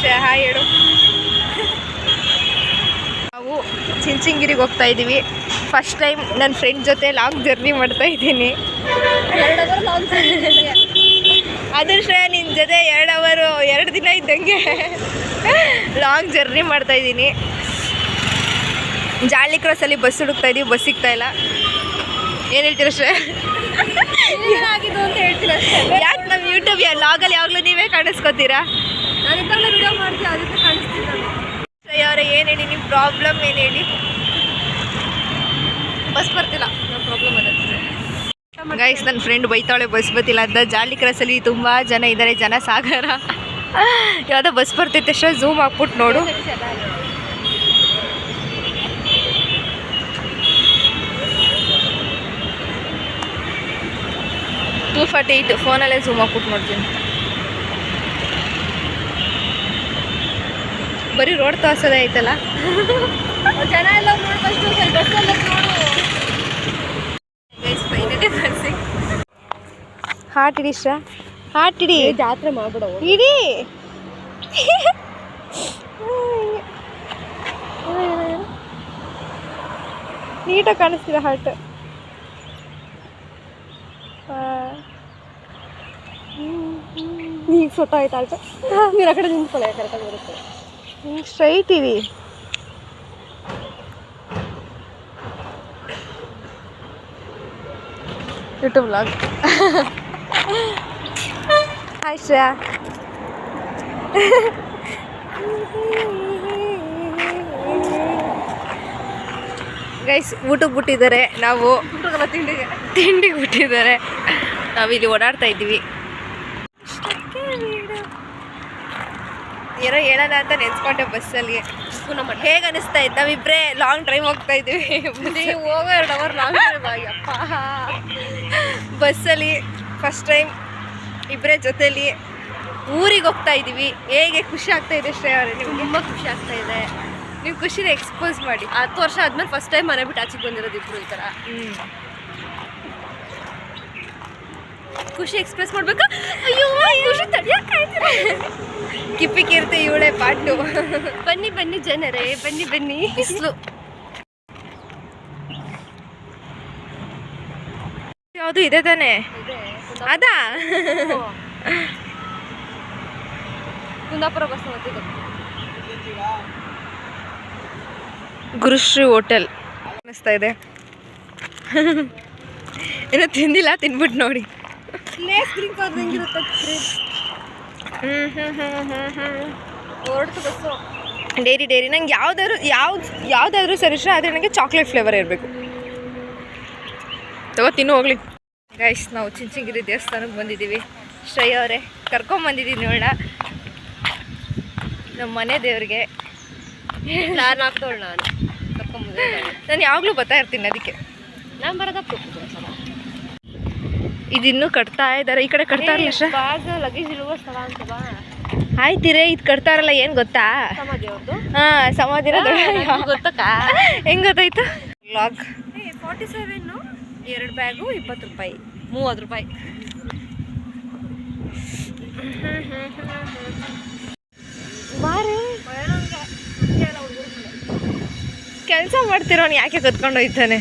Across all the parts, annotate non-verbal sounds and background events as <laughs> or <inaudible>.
ಶ್ರೇಯ hi ಹೇಳು. ನಾವು ಚಿಂಚಿಂಗಿರಿಗೆ ಹೋಗ್ತಾ ಇದ್ದೀವಿ. ಫಸ್ಟ್ ಟೈಮ್ ನನ್ನ ಫ್ರೆಂಡ್ ಜೊತೆ ಲಾಂಗ್ ಜರ್ನಿ ಮಾಡ್ತಾ ಇದ್ದೀನಿ. ಅದು ಶ್ರೇಯ ನಿನ್ನ ಜೊತೆ ಎರಡು ಅವರು ಎರಡು ದಿನ ಇದ್ದಂಗೆ ಲಾಂಗ್ ಜರ್ನಿ ಮಾಡ್ತಾ ಇದ್ದೀನಿ. ಜಾಲಿ ಕ್ರಾಸಲ್ಲಿ ಬಸ್ ಹುಡುಕ್ತಾ ಇದ್ದೀವಿ ಬಸ್ ಸಿಗ್ತಾ ಇಲ್ಲ. ಏನು ಹೇಳ್ತೀರ ಶ್ರೇ ಯಾಕೆ ನಮ್ಮ ಯೂಟ್ಯೂಬ್ ಲಾಗಲ್ಲಿ ಯಾವಾಗಲೂ ನೀವೇ ಕಾಣಿಸ್ಕೊತೀರಾ? ನಾನು ವಿಡಿಯೋ ಮಾಡ್ತೀವಿ ಅದಕ್ಕೆ ಕಾಣಿಸ್ತಿದ್ದಾನೆ ಶ್ರೇಯ ಅವರೇ ಏನು ಹೇಳಿ ನಿಮ್ಮ ಪ್ರಾಬ್ಲಮ್ ಏನು ಹೇಳಿ? ಬಸ್ ಬರ್ತಿಲ್ಲ. ನಮ್ಮ ಪ್ರಾಬ್ಲಮ್ ಅದೇ. ಗೈಸ್ ನನ್ನ ಫ್ರೆಂಡ್ ಬೈತಾಳೆ ಬಸ್ ಬರ್ತಿಲ್ಲ ಅಂತ. ಜಾಲಿ ಕ್ರಾಸಲ್ಲಿ ತುಂಬ ಜನ ಇದ್ದಾರೆ ಜನ ಸಾಗರ ಯಾವುದೋ ಬಸ್ ಬರ್ತೈತೆ ಅಷ್ಟೇ ಝೂಮ್ ಹಾಕ್ಬಿಟ್ಟು ನೋಡು. ಟೂ ಫಾರ್ಟಿ ಏಯ್ಟ್ ಫೋನಲ್ಲೇ ಝೂಮ್ ಹಾಕ್ಬಿಟ್ಟು ನೋಡ್ತೀನಿ. ಬರೀ ರೋಡ್ ತೋರ್ಸೋದೇ ಐತಲ್ಲ? ಜನ ಎಲ್ಲ ಹಾಟ್ ಇಡಿ ಇಷ್ಟ ಹಾಟ್ ಇಡಿ. ಜಾತ್ರೆ ಮಾಡ್ಬಿಡೋ. ಇಡಿ. ನೀಟಾಗಿ ಕಾಣಿಸ್ತೀರ ಹಾರ್ಟ್. ಈಗ ಸೊಟ್ಟ ಆಯ್ತು? ಆಯ್ತು ನೀನು ಆ ಕಡೆ ನಿಂತ್ಕೊಳ್ಳಿ ಕರೆಕ್ಟಾಗಿ ಬರುತ್ತೆ ಸ್ಟ್ರೈಟ್ ಇಡಿ YouTube log hi Shreya guys ಊಟಕ್ಕೆ ಬಿಟ್ಟಿದ್ದಾರೆ. ನಾವು ತಿಂಡಿಗೆ? ತಿಂಡಿಗೆ ಬಿಟ್ಟಿದ್ದಾರೆ. ನಾವು ಇಲ್ಲಿ ಓಡಾಡ್ತಾ ಇದ್ದೀವಿ. ಏನೋ ಹೇಳೋಣ ಅಂತ ನೆನ್ಸ್ಕೊಂಡೆ ಬಸ್ಸಲ್ಲಿ. ಹೇಗೆ ಅನಿಸ್ತಾ ಇತ್ತು? ನಾವಿಬ್ಬರೇ ಲಾಂಗ್ ಡ್ರೈವ್ ಹೋಗ್ತಾ ಇದ್ದೀವಿ. ಹೋಗೋ ಎರಡು ಅವರ್ ಲಾಂಗ್ ಡ್ರೈವ್ ಅಯ್ಯಪ್ಪ ಬಸ್ಸಲ್ಲಿ ಫಸ್ಟ್ ಟೈಮ್ ಇಬ್ಬರೇ ಜೊತೆಲಿ ಊರಿಗೆ ಹೋಗ್ತಾ ಇದ್ದೀವಿ. ಹೇಗೆ ಖುಷಿ ಆಗ್ತಾ ಇದೆ ಶ್ರೇಯ ಅವರೇ ನಿಮ್ಗೆ? ತುಂಬ ಖುಷಿ ಆಗ್ತಾ ಇದೆ. ನೀವು ಖುಷಿನ ಎಕ್ಸ್ಪೋಸ್ ಮಾಡಿ. ಹತ್ತು ವರ್ಷ ಆದ್ಮೇಲೆ ಫಸ್ಟ್ ಟೈಮ್ ಮನೆ ಬಿಟ್ಟು ಆಚೆಗೆ ಬಂದಿರೋದು ಇಬ್ಬರು ಈ ಥರ ಖುಷಿ ಎಕ್ಸ್ಪ್ರೆಸ್ ಮಾಡ್ಬೇಕು? ಅಯ್ಯೋ ಖುಷಿ ತಡಿಯಕ್ಕಾಯ್ತಿಲ್ಲ ಕಿಪ್ಪಿ ಕೀರ್ತಿ ಇವಳೆ ಪಾಟು ಬನ್ನಿ ಬನ್ನಿ ಜನರೇ ಬನ್ನಿ ಬನ್ನಿ. ಬಿಸಿಲು. ಯಾವುದು ಇದೆ ತಾನೆ? ಅದಾ? Kundapura bus Gurushree hotel. ಅನ್ನಿಸ್ತಾ ಇದೆ. ಏನೋ ತಿಂದಿಲ್ಲ ತಿನ್ಬಿಟ್ಟು ನೋಡಿ. ಲೇಸ್ ಅದು ಹೆಂಗಿರುತ್ತೆ ಡೈರಿ ಡೈರಿ ನಂಗೆ ಯಾವ್ದಾದ್ರು ಯಾವ್ದು ಯಾವ್ದಾದ್ರು ಸರಿ ಇಷ್ಟ ಆದರೆ ನನಗೆ ಚಾಕ್ಲೇಟ್ ಫ್ಲೇವರ್ ಇರಬೇಕು. ತಗೋ ತಿನ್ನು ಹೋಗ್ಲಿ. ಗೈಸ್ ನಾವು ಚಿಂಚಿಂಗಿರಿ ದೇವಸ್ಥಾನಕ್ಕೆ ಬಂದಿದ್ದೀವಿ. ಶ್ರೇಯ ಅವರೇ ಕರ್ಕೊಂಬಂದಿದ್ದೀನಿ ನೋಡ ನಮ್ಮ ಮನೆ ದೇವ್ರಿಗೆ. ನಾನು ಹಾಕ್ತೋಳು ನಾನು. ಕರ್ಕೊಂಬಂದೆ ನಾನು ಯಾವಾಗಲೂ ಬರ್ತಾ ಇರ್ತೀನಿ ಅದಕ್ಕೆ. ನಾನು ಬರೋದಪ್ಪ ಇದಿನ್ನೂ ಕಟ್ತಾ ಇದ್ದಾರೆ ಈ ಕಡೆ ಕಟ್ತಾರಲ್ಲ ಬಾ ಆಯ್ತಿರೇ ಇದು ಕಟ್ತಾರಲ್ಲ ಏನು ಗೊತ್ತಾ? ಸಮಾಧಿ ಅವ್ರದ್ದು ಹಾಂ ಸಮಾಧಿನ ಗೊತ್ತಕ್ಕ. ಹೆಂಗ್ ಗೊತ್ತಾಯ್ತು? ಲಾಗ್ ಫಾರ್ಟಿ ಸೆವೆನ್ನು ಎರಡು ಬ್ಯಾಗು ಇಪ್ಪತ್ತು ರೂಪಾಯಿ. ಮೂವತ್ತು ರೂಪಾಯಿ. ಬಾರೆ. ಕೆಲಸ ಮಾಡ್ತಿರೋನು ಯಾಕೆ ಕತ್ಕೊಂಡು ಹೋಯ್ತಾನೆ?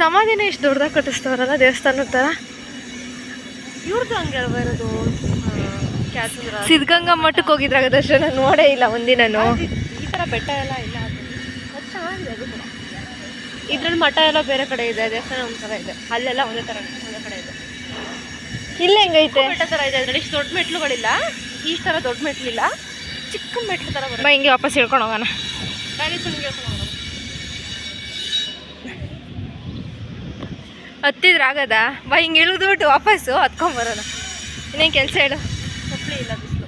ಸಮಾಧಿನ ಇಷ್ಟು ದೊಡ್ಡದಾಗ ಕಟ್ಟಿಸ್ತವ್ರಲ್ಲ ದೇವಸ್ಥಾನದ ಥರ ಇವ್ರದ್ದು ಹಂಗೆ ಅಲ್ವಾ ಇರೋದು? ಸಿದ್ಧಗಂಗಾ ಮಠಕ್ಕೆ ಹೋಗಿದ್ರಾಗದಷ್ಟೇ ದರ್ಶನ ನೋಡೇ ಇಲ್ಲ ಒಂದಿನೂ ಈ ಥರ ಬೆಟ್ಟ ಎಲ್ಲ ಇಲ್ಲ ಇದ್ರಲ್ಲಿ ಮಠ ಎಲ್ಲ ಬೇರೆ ಕಡೆ ಇದೆ ದೇವಸ್ಥಾನ ಒಂದು ಥರ ಇದೆ. ಅಲ್ಲೆಲ್ಲ ಒಂದೇ ಥರ ಒಂದೇ ಕಡೆ ಇದೆ. ಇಲ್ಲ ಹೆಂಗೈತೆ? ಬೆಟ್ಟ ಥರ ಇದೆ ಅದರಲ್ಲಿ. ಇಷ್ಟು ದೊಡ್ಡ ಮೆಟ್ಲುಗಳಿಲ್ಲ. ಈ ಥರ ದೊಡ್ಡ ಮೆಟ್ಲಿಲ್ಲ. ಚಿಕ್ಕ ಮೆಟ್ಲು ಥರ ಬರುತ್ತೆ. ಹಿಂಗೆ ವಾಪಸ್ ಹೇಳ್ಕೊಂಡು ಹೋಗೋಣ. ಗಾಡಿ ತುಂಬ ಹೇಳ್ಕೊಂಡು ಹೋಗೋಣ. ಹತ್ತಿದ್ರಾಗದ ಬಾ ಹಿಂಗೆ ಇಳಿದ್ಬಿಟ್ಟು ವಾಪಸ್ಸು ಹತ್ಕೊಂಬರೋಣ ಇನ್ನೇನು ಕೆಲಸ ಹೇಳು. ಚಪ್ಪಲಿ ಇಲ್ಲ ಬಿಸಿಲು.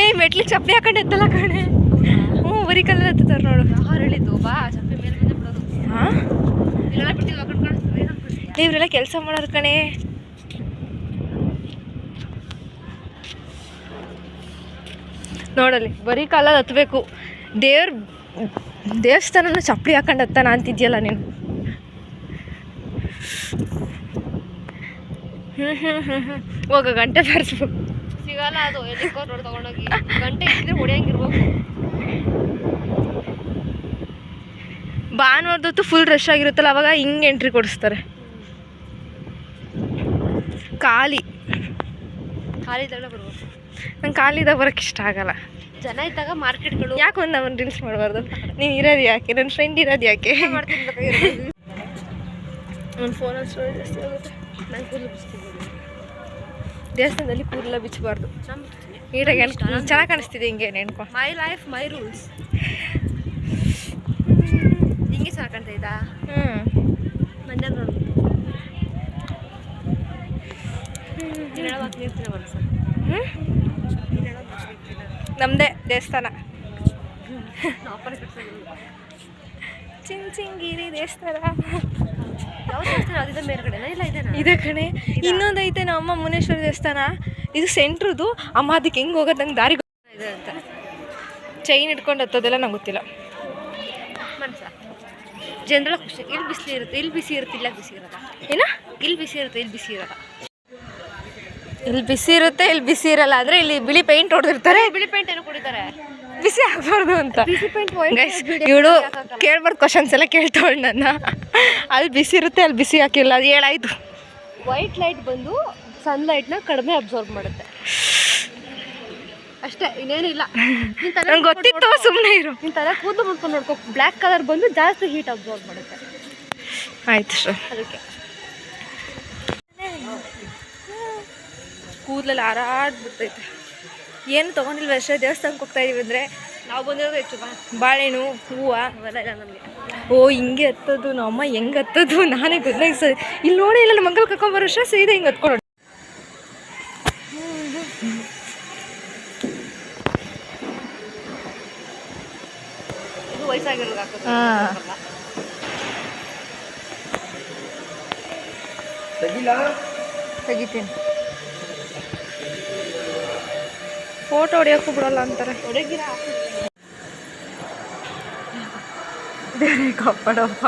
ಏ ಮೆಟ್ಲಿಗೆ ಚಪ್ಪಲಿ ಹಾಕೊಂಡು ಎತ್ತಲ್ಲ ಕಣೆ ಹ್ಞೂ ಬರೀ ಕಲ್ಲರ್ ಹತ್ತುತ್ತಾರೆ ನೋಡು. ಹರಳಿದ್ದು ಬಾ ಚಪ್ಪಲಿ ಮೇಲೆ ಮೇಲೆ ಬಿಡೋದು. ಹಾಂ? ಇಲ್ಲೆಲ್ಲ ಇವರೆಲ್ಲ ಕೆಲಸ ಮಾಡೋರು ಕಣೆ. ನೋಡಲಿ ಬರೀ ಕಾಲಲ್ಲಿ ಹತ್ಬೇಕು. ದೇವ್ರ ದೇವಸ್ಥಾನನ ಚಪ್ಪಲಿ ಹಾಕೊಂಡು ಹತ್ತಾನ ಅಂತಿದ್ಯಲ್ಲ ನೀನು? ಹ್ಞೂ ಹ್ಞೂ ಹ್ಞೂ ಹ್ಞೂ ಹೋಗ ಗಂಟೆ ಬಾರಿಸ್ಬೇಕು ಸಿಗಲ್ಲ ಅದು ಎಲ್ಲಿಗೋ ನೋಡಿ ತಗೊಂಡೋಗಿ. ಗಂಟೆ ಇದ್ರೆ ಹೊಡಿಯಂಗಿರ್ಬೇಕು. ಭಾನುವಾರದೊತ್ತು ಫುಲ್ ರಶ್ ಆಗಿರುತ್ತಲ್ಲ ಅವಾಗ ಹಿಂಗೆ ಎಂಟ್ರಿ ಕೊಡಿಸ್ತಾರೆ. ಖಾಲಿ. ಖಾಲಿ ಇದ್ದಾಗ ಬರ್ಬೇಕು ನಂಗೆ ಖಾಲಿದಾಗ ಬರೋಕ್ಕೆ ಇಷ್ಟ ಆಗಲ್ಲ. ಜನ ಇದ್ದಾಗ ಮಾರ್ಕೆಟ್ಗಳು. ಯಾಕೆ ಒಂದು ಅವನು ರೀಲ್ಸ್ ಮಾಡಬಾರ್ದು? ನೀನು ಇರೋದು ಯಾಕೆ? ನನ್ನ ಫ್ರೆಂಡ್ ಇರೋದು ಯಾಕೆ? ನನ್ನ ಫೋನಲ್ಲಿ ಸ್ಟೋರಿ ಜಾಸ್ತಿ ಆಗುತ್ತೆ. ನಂಗೆ ಬಿಸ್ತೀನಿ ದೇವಸ್ಥಾನದಲ್ಲಿ ಕೂದಲ ಬಿಚ್ಚಬಾರ್ದು. ನೀಟಾಗಿ ಚೆನ್ನಾಗಿ ಕಾಣಿಸ್ತಿದೆ ಹಿಂಗೆ ನೆನ್ಕೊ ಮೈ ಲೈಫ್ ಮೈ ರೂಲ್ಸ್ ಹಿಂಗೆ ಸಾಕಂತ ಇದ್ದಾ ಹ್ಞೂ ಮಂಡ್ಯ ನೋಡು ನಮ್ಮದೇ ದೇವಸ್ಥಾನ. ಚಿಂಚಿಂಗಿರಿ ದೇವಸ್ಥಾನ. ಇದೆ ಕಣೆ. ಇನ್ನೊಂದೈತೆ ನಮ್ಮ ಮುನೇಶ್ವರ ದೇವಸ್ಥಾನ. ಇದು ಸೆಂಟ್ರದು. ಅಮ್ಮ ಅದಕ್ಕೆ ಹೆಂಗೆ ಹೋಗೋದು ನಂಗೆ ದಾರಿ ಗೊತ್ತಿದೆ ಇದೆ ಅಂತ. ಚೈನ್ ಇಟ್ಕೊಂಡು ಹತ್ತೋದೆಲ್ಲ ನಂಗೆ ಗೊತ್ತಿಲ್ಲ. ಜನರಳ ಖುಷಿ. ಇಲ್ಲಿ ಬಿಸಿಲಿ ಇರುತ್ತೆ ಇಲ್ಲಿ ಬಿಸಿ ಇರುತ್ತೆ ಇಲ್ಲ ಬಿಸಿ ಇರಲ್ಲ. ಏನ? ಇಲ್ಲಿ ಬಿಸಿ ಇರುತ್ತೆ ಇಲ್ಲಿ ಬಿಸಿ ಇರಲ್ಲ. ಇಲ್ಲಿ ಬಿಸಿ ಇರುತ್ತೆ ಇಲ್ಲಿ ಬಿಸಿ ಇರಲ್ಲ. ಅಂದರೆ ಇಲ್ಲಿ ಬಿಳಿ ಪೇಂಟ್ ಹೊಡೆದಿರ್ತಾರೆ. ಬಿಳಿ ಪೇಂಟ್ ಏನು ಕುಡಿತಾರೆ. ಬಿಸಿ ಆಗಬಾರ್ದು ಅಂತ. ಗೈಸ್ ಇವಳು ಕೇಳ್ಬಾರ್ದು ಕ್ವಶನ್ಸ್ ಎಲ್ಲ ಕೇಳ್ತಾವಳು ನನ್ನ. ಅಲ್ಲಿ ಬಿಸಿ ಇರುತ್ತೆ ಅಲ್ಲಿ ಬಿಸಿ ಹಾಕಿಲ್ಲ ಅದು ಹೇಳಾಯ್ತು ವೈಟ್ ಲೈಟ್ ಬಂದು ಸನ್ಲೈಟ್ನ ಕಡಿಮೆ ಅಬ್ಸಾರ್ಬ್ ಮಾಡುತ್ತೆ. ಅಷ್ಟೇ ಇನ್ನೇನಿಲ್ಲ. ನಂಗೆ ಗೊತ್ತಿತ್ತು ಸುಮ್ಮನೆ ಇರು. ನಿನ್ನ ತಲೆ ಕೂದಲು ಮುಟ್ಕೊಂಡು ನೋಡ್ಕೊ. ಬ್ಲ್ಯಾಕ್ ಕಲರ್ ಬಂದು ಜಾಸ್ತಿ ಹೀಟ್ ಅಬ್ಸಾರ್ಬ್ ಮಾಡುತ್ತೆ. ಆಯ್ತು ಸರ್ ಅದಕ್ಕೆ. ಕೂದಲಲ್ಲಿ ಹಾರಾಡ್ಬಿಡ್ತೈತೆ ಏನು ತೊಗೊಂಡಿಲ್ವ? ಅಷ್ಟೇ ದೇವಸ್ಥಾನಕ್ಕೆ ಹೋಗ್ತಾ ಇದೀವಿ ಅಂದರೆ ನಾವು ಬಂದಿರೋದು ಹೆಚ್ಚು ಬಾಳೆಹಣ್ಣು ಹೂವು. ಅವೆಲ್ಲ ನಮಗೆ. ಓ ಹಿಂಗೆ ಹತ್ತೋದು. ನಮ್ಮ ಅಮ್ಮ ಹೆಂಗೆ ಹತ್ತೋದು? ನಾನೇ ಗೊತ್ತಾಗ ಸರ್ ಇಲ್ಲಿ ನೋಡಿ ಇಲ್ಲ ನಮ್ಮ ಅಂಕಲ್ ಕರ್ಕೊಂಬರೋಷ್ಟ ಸೀದಾ ಹಿಂಗೆ ಹತ್ಕೊಳ್ಳೋಣ ತೆಗಿತೀನಿ. ಫೋಟೋ ಹೊಡಿಯೋಕ್ಕೂ ಬಿಡೋಲ್ಲ ಅಂತಾರೆ. ಬೇರೆ ಕಾಪಾಡಪ್ಪ.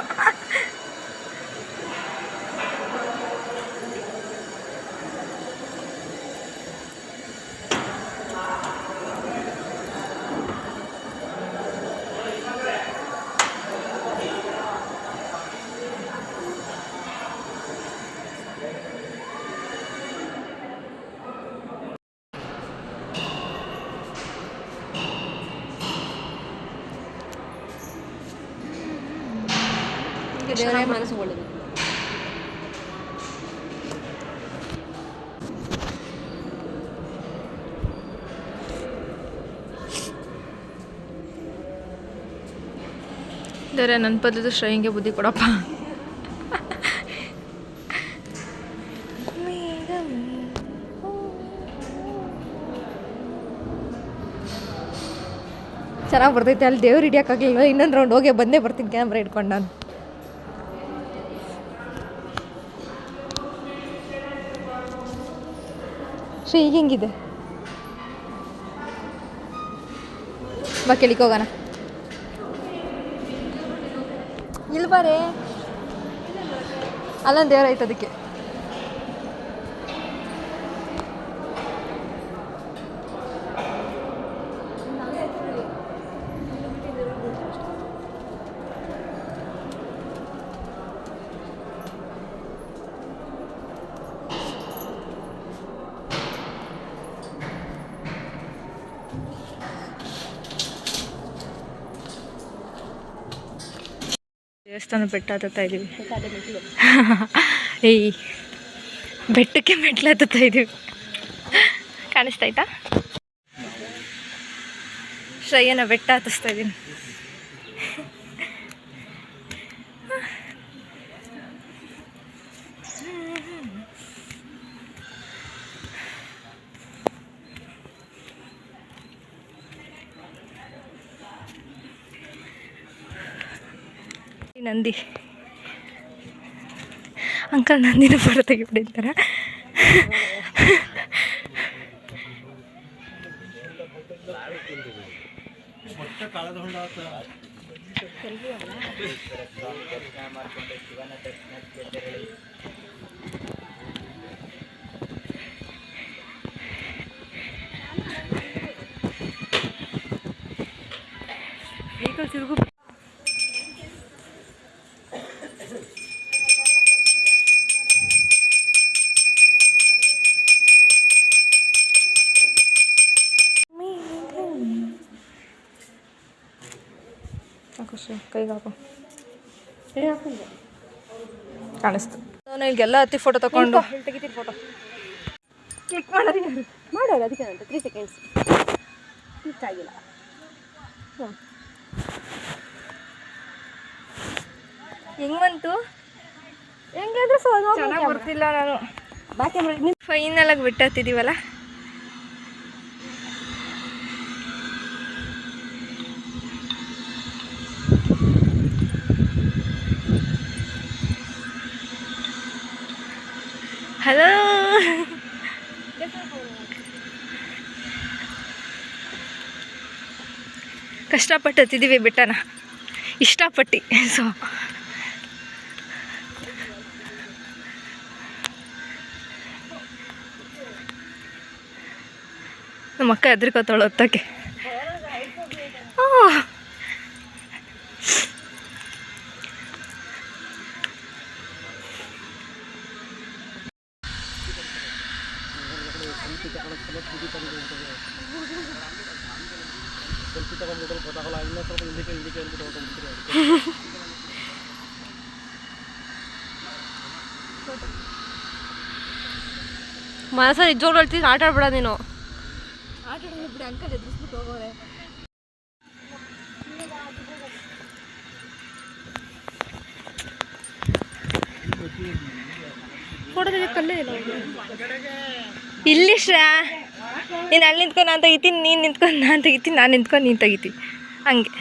ದೇವರೇ ಮನಸ್ಸು ಒಳ್ಳೆದು. ಬೇರೆ ನನ್ನ ಪದದ ಶ್ರೇಯಂಗೆ ಬುದ್ಧಿ ಕೊಡಪ್ಪ. ಚೆನ್ನಾಗಿ ಬರ್ತೈತೆ ಅಲ್ಲಿ ದೇವ್ರು ಹಿಡಿಯೋಕ್ಕಾಗಲಿಲ್ಲ ಇನ್ನೊಂದು ರೌಂಡ್ ಹೋಗಿ ಬಂದೇ ಬರ್ತೀನಿ ಕ್ಯಾಮ್ರಾ ಇಟ್ಕೊಂಡು ನಾನು. ಶ್ರೀ ಈಗ ಹೆಂಗಿದೆ? ಬಾ ಕೆಳಿಗೆ ಹೋಗೋಣ. ಇಲ್ಲಿ ಬಾರೆ ಅಲ್ಲೊಂದು ದೇವ್ರ ಐತೆ ಅದಕ್ಕೆ. ದೇವಸ್ಥಾನ ಬೆಟ್ಟ ಹತ್ತುತ್ತಾ ಇದ್ದೀವಿ <laughs> ಏಯ್ ಬೆಟ್ಟಕ್ಕೆ ಮೆಟ್ಲು ಹತ್ತುತ್ತಾ ಇದ್ದೀವಿ ಕಾಣಿಸ್ತಾಯ್ತಾ ಶ್ರೇಯನ ಬೆಟ್ಟ ಹತ್ತಿಸ್ತಾ ಇದ್ದೀನಿ ನಂದಿ. ಅಂಕಲ್ ನಂದಿನ ಫೋಟೋ ತೆಗಿಬಿಡಿ ಅಂತಾರ. ಖುಷಿ ಕೈಗೆ ಹಾಕು ಕಾಣಿಸ್ತು. ಹತ್ತಿ ಫೋಟೋ ತಗೊಂಡು. ತೆಗಿತೀನಿ ಫೋಟೋ ಕ್ಲಿಕ್ ಮಾಡೋದು ಮಾಡೋದು ಅದಕ್ಕೆ ಅಂತ ತ್ರೀ ಸೆಕೆಂಡ್ಸ್ ಕ್ಲಿಕ್ ಆಗಿಲ್ಲ. ಹ್ಞೂ ಹೆಂಗ್ ಬಂತು? ಹೆಂಗಂದ್ರೆ ಸೊ ಚೆನ್ನಾಗಿ ಬರ್ತಿಲ್ಲ ನಾನು. ಬಾಕಿ ಫೈನಲ್ ಆಗಿ ಬಿಟ್ಟತ್ತಿದೀವಲ್ಲ? ಕಷ್ಟಪಟ್ಟು ಹತ್ತಿದ್ದೀವಿ ಬೆಟ್ಟನ? ಇಷ್ಟಪಟ್ಟು ಸೊ ನಮ್ಮ ಅಕ್ಕ ಹೆದ್ರಿಕೋತಾಳು ಹತ್ತಕ್ಕೆ ಮನಸ ನಿಜವಾಗ್ಲೂ ಹೇಳ್ತೀನಿ ಆಟ ಆಡ್ಬೇಡ ನೀನು. ಇಲ್ಲಿ ಶ್ರಾ ನೀನು ಅಲ್ಲಿ ನಿಂತ್ಕೊಂಡು ನಾನು ತೆಗಿತೀನಿ ನೀನು ನಿಂತ್ಕೊಂಡು ನಾನು ತೆಗಿತೀನಿ ನಾನು ನಿಂತ್ಕೊಂಡು ನೀನು ತೆಗಿತೀನಿ. ಹಂಗೆ.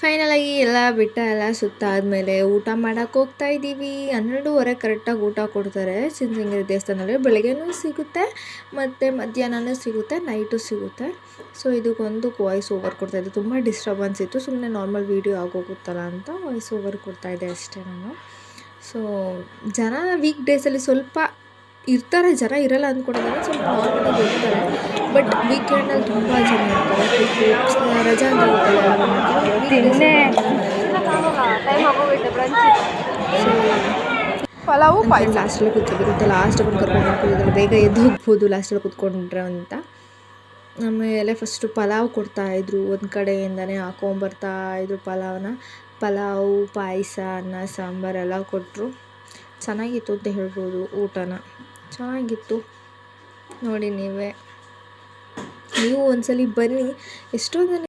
ಫೈನಲಾಗಿ ಎಲ್ಲ ಬಿಟ್ಟ ಎಲ್ಲ ಸುತ್ತ ಆದಮೇಲೆ ಊಟ ಮಾಡೋಕೆ ಹೋಗ್ತಾ ಇದ್ದೀವಿ. ಹನ್ನೆರಡೂವರೆ ಕರೆಕ್ಟಾಗಿ ಊಟ ಕೊಡ್ತಾರೆ. ಸಿಂಧಗಿರಿ ದೇವಸ್ಥಾನದಲ್ಲಿ ಬೆಳಗ್ಗೆನೂ ಸಿಗುತ್ತೆ, ಮತ್ತು ಮಧ್ಯಾಹ್ನನೂ ಸಿಗುತ್ತೆ ನೈಟು ಸಿಗುತ್ತೆ. ಸೊ ಇದಕ್ಕೊಂದು ವಾಯ್ಸ್ ಓವರ್ ಕೊಡ್ತಾಯಿದ್ದೆ ತುಂಬ ಡಿಸ್ಟರ್ಬೆನ್ಸ್ ಇತ್ತು. ಸುಮ್ಮನೆ ನಾರ್ಮಲ್ ವೀಡಿಯೋ ಆಗೋಗುತ್ತಲ್ಲ ಅಂತ ವಾಯ್ಸ್ ಓವರ್ ಕೊಡ್ತಾಯಿದ್ದೆ ಅಷ್ಟೇ ನಾನು. ಸೊ ಜನ ವೀಕ್ ಡೇಸಲ್ಲಿ ಸ್ವಲ್ಪ ಇರ್ತಾರೆ ಜನ ಇರಲ್ಲ ಅಂದ್ಕೊಂಡಿದ್ದಾರೆ ಸ್ವಲ್ಪ ನಾರ್ಮಲಾಗಿ ಇರ್ತಾರೆ ಬಟ್ ವೀಕೆಂಡಲ್ಲಿ ತುಂಬ ಜನ ಇರ್ತಾರೆ. ರಜಾ ಅಂತ ಪಲಾವು ಪಾಯಸ. ಲಾಸ್ಟಲ್ಲಿ ಕೂತ್ಕೊಂಡಿರುತ್ತೆ ಲಾಸ್ಟ್ ಬಂದು ಕರ್ಕೊಂಡು ಹೋಗ್ತಿದ್ದಾರೆ. ಬೇಗ ಎದ್ದು ಹೋಗ್ಬೋದು ಲಾಸ್ಟಲ್ಲಿ ಕೂತ್ಕೊಂಡ್ರೆ ಅಂತ. ಆಮೇಲೆ ಫಸ್ಟು ಪಲಾವ್ ಕೊಡ್ತಾಯಿದ್ರು ಒಂದು ಕಡೆಯಿಂದನೇ ಹಾಕೊಂಬರ್ತಾ ಇದ್ರು ಪಲಾವ್ನ. ಪಲಾವು ಪಾಯಸ ಅನ್ನ ಸಾಂಬಾರೆಲ್ಲ ಕೊಟ್ಟರು ಚೆನ್ನಾಗಿತ್ತು ಅಂತ ಹೇಳ್ಬೋದು ಊಟನ. ಚೆನ್ನಾಗಿತ್ತು. ನೋಡಿ ನೀವೇ. ನೀವು ಒಂದ್ಸಲಿ ಬನ್ನಿ. ಎಷ್ಟೋ ಜನ